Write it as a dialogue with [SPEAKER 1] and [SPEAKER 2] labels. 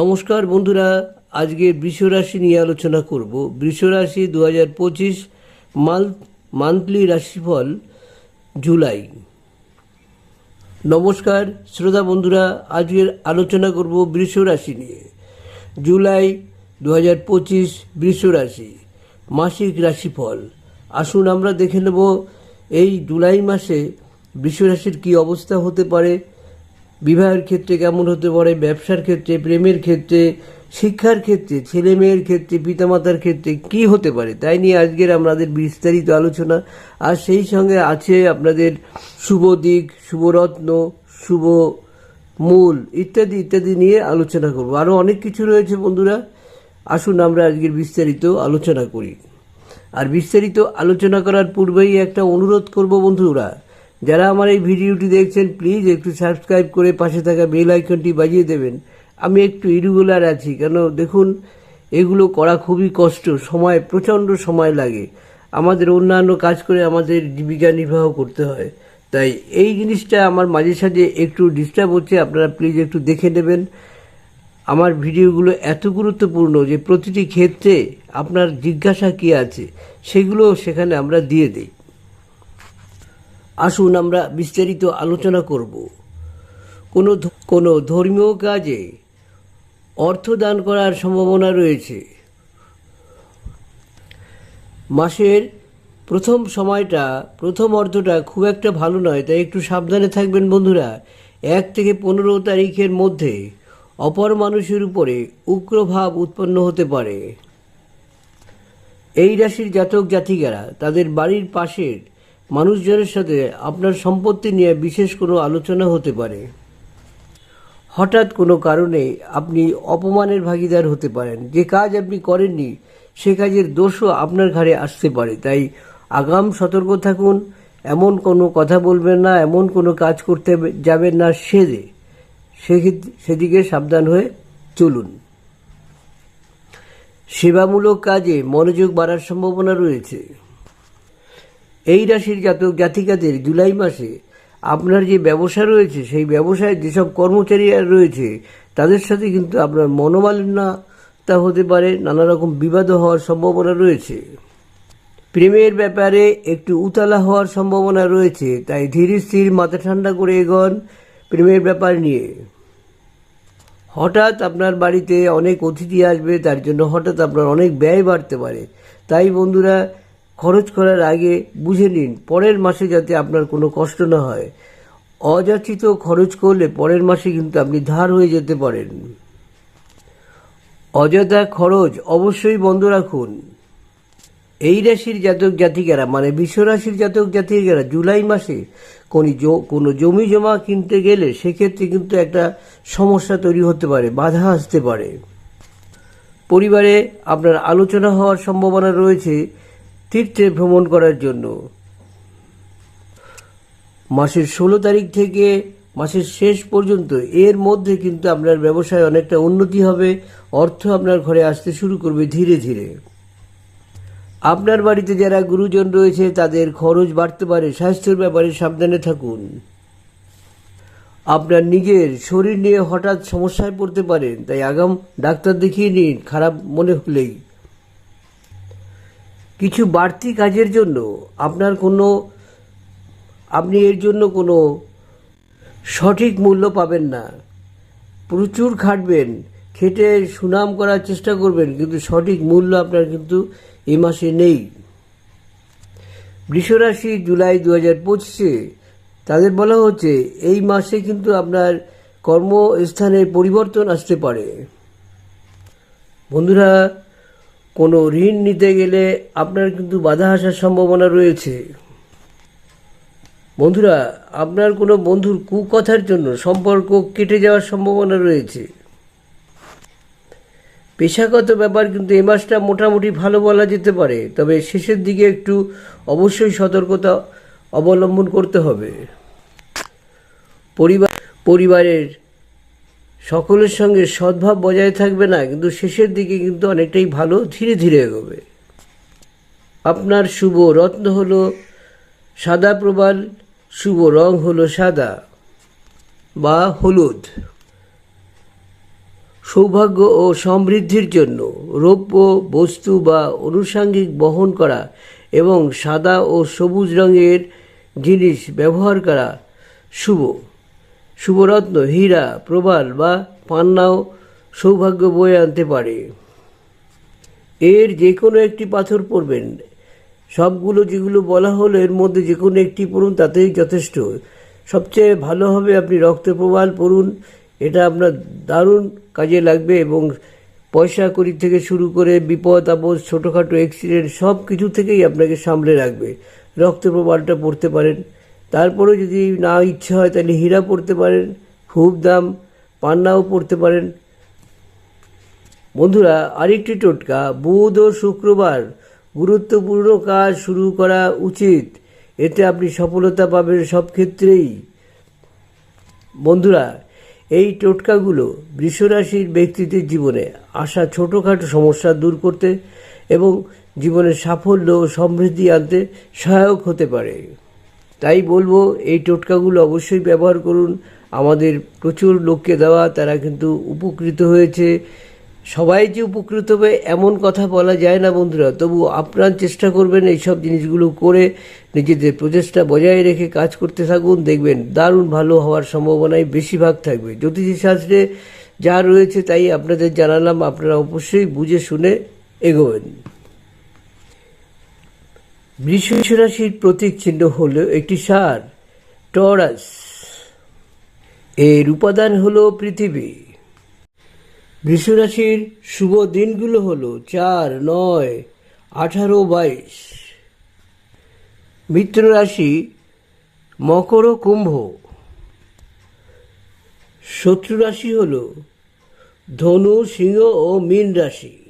[SPEAKER 1] নমস্কার বন্ধুরা আজকে বৃষরাশি নিয়ে আলোচনা করব। বৃষরাশি দু হাজার পঁচিশ মান্থলি রাশিফল, জুলাই। নমস্কার শ্রোতা বন্ধুরা, আজকের আলোচনা করব বৃষ রাশি নিয়ে। জুলাই দু হাজার পঁচিশ বৃষ রাশি মাসিক রাশিফল। আসুন আমরা দেখে নেব, এই জুলাই মাসে বৃষ রাশির কী অবস্থা হতে পারে বিবাহের ক্ষেত্রে কেমন হতে পারে, ব্যবসার ক্ষেত্রে, প্রেমের ক্ষেত্রে, শিক্ষার ক্ষেত্রে, ছেলে মেয়ের ক্ষেত্রে, পিতামাতার ক্ষেত্রে কি হতে পারে? তাই নিয়ে আজকের আমাদের বিস্তারিত আলোচনা। আর সেই সঙ্গে আছে আপনাদের শুভ দিক, শুভরত্ন, শুভ মূল ইত্যাদি ইত্যাদি নিয়ে আলোচনা করব। আরও অনেক কিছু রয়েছে বন্ধুরা। আসুন আমরা আজকের বিস্তারিত আলোচনা করি। আর বিস্তারিত আলোচনা করার পূর্বেই একটা অনুরোধ করব বন্ধুরা। যারা আমার এই ভিডিওটি দেখছেন প্লিজ একটু সাবস্ক্রাইব করে পাশে থাকা বেল আইকনটি বাজিয়ে দেবেন। আমি একটু ইরেগুলার আছি, কেন দেখুন, এগুলো করা খুবই কষ্ট, সময়, প্রচণ্ড সময় লাগে। আমাদের অন্যান্য কাজ করে আমাদের জীবিকা নির্বাহ করতে হয়। তাই এই জিনিসটা আমার মাঝে সাঝে একটু ডিস্টার্ব হচ্ছে, আপনারা প্লিজ একটু দেখে নেবেন। আমার ভিডিওগুলো এত গুরুত্বপূর্ণ যে প্রতিটি ক্ষেত্রে আপনার জিজ্ঞাসা কী আছে, সেগুলো সেখানে আমরা দিয়ে দিই। আসুন আমরা বিস্তারিত আলোচনা করব। কোনো কোনো ধর্মীয় কাজে অর্থ দান করার সম্ভাবনা রয়েছে। মাসের প্রথম সময়টা, প্রথম অর্থটা খুব একটা ভালো নয়, তাই একটু সাবধানে থাকবেন বন্ধুরা। এক থেকে পনেরো তারিখের মধ্যে অপর মানুষের উপরে উগ্রভাব উৎপন্ন হতে পারে। এই রাশির জাতক জাতিকারা তাদের বাড়ির পাশের মানুষজনের সাথে আপনার সম্পত্তি নিয়ে বিশেষ কোনো আলোচনা হতে পারে। হঠাৎ কোনো কারণে আপনি অপমানের ভাগিদার হতে পারেন। যে কাজ আপনি করেননি, সে কাজের দোষও আপনার ঘাড়ে আসতে পারে। তাই আগাম সতর্ক থাকুন। এমন কোনো কথা বলবেন না, এমন কোনো কাজ করতে যাবেন না সেদে। সেদিকে সাবধান হয়ে চলুন। সেবামূলক কাজে মনোযোগ বাড়ার সম্ভাবনা রয়েছে। এই রাশির জাতক জাতিকাদের জুলাই মাসে আপনার যে ব্যবসা রয়েছে, সেই ব্যবসায় যেসব কর্মচারী রয়েছে, তাদের সাথে কিন্তু আপনার মনোমালিন্যতা হতে পারে নানা রকম বিবাদ হওয়ার সম্ভাবনা রয়েছে। প্রেমের ব্যাপারে একটু উতলা হওয়ার সম্ভাবনা রয়েছে, তাই ধীর স্থির, মাথা ঠান্ডা করে এগোন প্রেমের ব্যাপার নিয়ে। হঠাৎ আপনার বাড়িতে অনেক অতিথি আসবে, তার জন্য হঠাৎ আপনার অনেক ব্যয় বাড়তে পারে। তাই বন্ধুরা খরচ করার আগে বুঝে নিন, পরের মাসে যাতে আপনার কোনো কষ্ট না হয়। অযাচিত খরচ করলে পরের মাসে কিন্তু আপনি ধার হয়ে যেতে পারেন। অযথা খরচ অবশ্যই বন্ধ রাখুন। এই রাশির জাতক জাতিকারা মানে বিশ্ব রাশির জাতক জাতিকারা জুলাই মাসে কোন কোনো জমি জমা কিনতে গেলে সেক্ষেত্রে কিন্তু একটা সমস্যা তৈরি হতে পারে, বাধা আসতে পারে। পরিবারে আপনার আলোচনা হওয়ার সম্ভাবনা রয়েছে। তীর্থে ভ্রমণ করার জন্য। মাসের ষোলো তারিখ থেকে মাসের শেষ পর্যন্ত এর মধ্যে কিন্তু আপনার ব্যবসায় অনেকটা উন্নতি হবে, অর্থ আপনার ঘরে আসতে শুরু করবে ধীরে ধীরে। আপনার বাড়িতে যারা গুরুজন রয়েছে, তাদের খরচ বাড়তে পারে, স্বাস্থ্যের ব্যাপারে সাবধানে থাকুন। আপনার নিজের শরীর নিয়ে হঠাৎ সমস্যায় পড়তে পারেন, তাই আগাম ডাক্তার দেখিয়ে নিন, খারাপ মনে হলেই। কিছু বাড়তি কাজের জন্য আপনার কোনো, আপনি এর জন্য কোনো সঠিক মূল্য পাবেন না। প্রচুর খাটবেন, খেটে সুনাম করার চেষ্টা করবেন, কিন্তু সঠিক মূল্য আপনার কিন্তু এ মাসে নেই। বৃষরাশি জুলাই দু হাজার পঁচিশে তাদের বলা হচ্ছে, এই মাসে কিন্তু আপনার কর্মস্থানের পরিবর্তন আসতে পারে। বন্ধুরা কোনো ঋণ নিতে গেলে আপনার কিন্তু বাধা আসার সম্ভাবনা রয়েছে। বন্ধুরা, আপনার কোনো বন্ধুর কুকথার জন্য সম্পর্ক কেটে যাওয়ার সম্ভাবনা রয়েছে। পেশাগত ব্যাপার কিন্তু এ মাসটা মোটামুটি ভালো বলা যেতে পারে, তবে শেষের দিকে একটু অবশ্যই সতর্কতা অবলম্বন করতে হবে। পরিবার পরিবারের সকলের সঙ্গে সদ্ভাব বজায় থাকবে না, কিন্তু শেষের দিকে কিন্তু অনেকটাই ভালো ধীরে ধীরে এগোবে। আপনার শুভ রত্ন হলো সাদা প্রবাল, শুভ রং হলো সাদা বা হলুদ। সৌভাগ্য ও সমৃদ্ধির জন্য রৌপ্য বস্তু বা অনুষাঙ্গিক বহন করা এবং সাদা ও সবুজ রঙের জিনিস ব্যবহার করা শুভ। শুভরত্ন, হীরা, প্রবাল বা পান্নাও সৌভাগ্য বয়ে আনতে পারে। এর যে কোনো একটি পাথর পরবেন সবগুলো যেগুলো বলা হলো, এর মধ্যে যে কোনো একটি পড়ুন, তাতেই যথেষ্ট। সবচেয়ে ভালো হবে আপনি রক্ত প্রবাল পড়ুন, এটা আপনার দারুণ কাজে লাগবে এবং পয়সা করি থেকে শুরু করে বিপদ, আপদ, ছোটোখাটো অ্যাক্সিডেন্ট সব কিছু থেকেই আপনাকে সামলে রাখবে। রক্ত প্রবালটা পড়তে পারেন। তারপরে যদি না ইচ্ছে হয় তাহলে হীরা পড়তে পারেন, খুব দাম, পান্নাও পড়তে পারেন। বন্ধুরা, আরেকটি টোটকা, বুধ ও শুক্রবার গুরুত্বপূর্ণ কাজ শুরু করা উচিত। এতে আপনি সফলতা পাবেন সব ক্ষেত্রেই। বন্ধুরা, এই টোটকাগুলো বৃষরাশির ব্যক্তিদের জীবনে আসা ছোটোখাটো সমস্যা দূর করতে এবং জীবনের সাফল্য ও সমৃদ্ধি আনতে সহায়ক হতে পারে। তাই বলব, এই টোটকাগুলো অবশ্যই ব্যবহার করুন। আমাদের প্রচুর লোককে দেওয়া, তারা কিন্তু উপকৃত হয়েছে। সবাই যে উপকৃত হবে, এমন কথা বলা যায় না বন্ধুরা। তবু আপনার চেষ্টা করবেন এইসব জিনিসগুলো করে নিজেদের প্রচেষ্টা বজায় রেখে কাজ করতে থাকুন। দেখবেন দারুণ ভালো হওয়ার সম্ভাবনাই বেশিরভাগ থাকবে। জ্যোতিষী শাস্ত্রে যা রয়েছে, তাই আপনাদের জানালাম। আপনারা অবশ্যই বুঝে শুনে এগোবেন। বৃষ রাশির প্রতীক চিহ্ন হল একটি সার, টরাস। এর উপাদান হল পৃথিবী। বৃষরাশির শুভ দিনগুলো হলো চার, নয়, আঠারো, বাইশ। মিত্র রাশি, মকর ও কুম্ভ। শত্রু রাশি হল ধনু, সিংহ ও মীন রাশি।